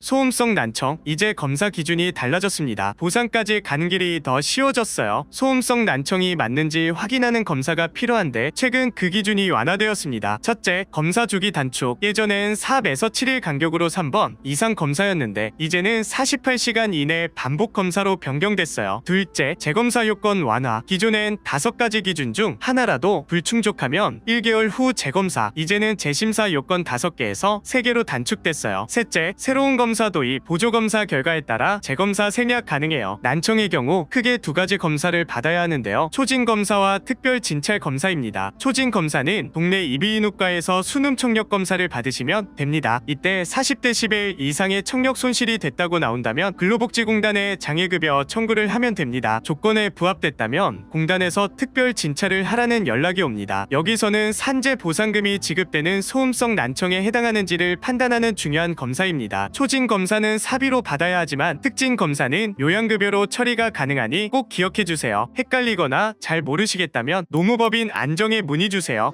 소음성 난청 이제 검사 기준이 달라졌습니다. 보상까지 가는 길이 더 쉬워졌어요. 소음성 난청이 맞는지 확인하는 검사가 필요한데 최근 그 기준이 완화되었습니다. 첫째, 검사 주기 단축. 예전엔 4에서 7일 간격으로 3번 이상 검사였는데 이제는 48시간 이내 반복 검사로 변경됐어요. 둘째, 재검사 요건 완화. 기존엔 5가지 기준 중 하나라도 불충족하면 1개월 후 재검사. 이제는 재심사 요건 5개에서 3개로 단축됐어요. 셋째, 새로운 검사 도입 보조검사 결과에 따라 재검사 생략 가능해요. 난청의 경우 크게 두 가지 검사를 받아야 하는데요. 초진 검사와 특별 진찰 검사입니다. 초진 검사는 동네 이비인후과에서 수능 청력 검사를 받으시면 됩니다. 이때 40대 10일 이상의 청력 손실이 됐다고 나온다면 근로복지공단에 장애급여 청구를 하면 됩니다. 조건에 부합됐다면 공단에서 특별 진찰을 하라는 연락이 옵니다. 여기서는 산재 보상금이 지급되는 소음성 난청에 해당하는지를 판단하는 중요한 검사입니다. 초진 검사는 사비로 받아야 하지만 특진 검사는 요양급여로 처리가 가능하니 꼭 기억해 주세요. 헷갈리거나 잘 모르시겠다면 노무법인 안정에 문의 주세요.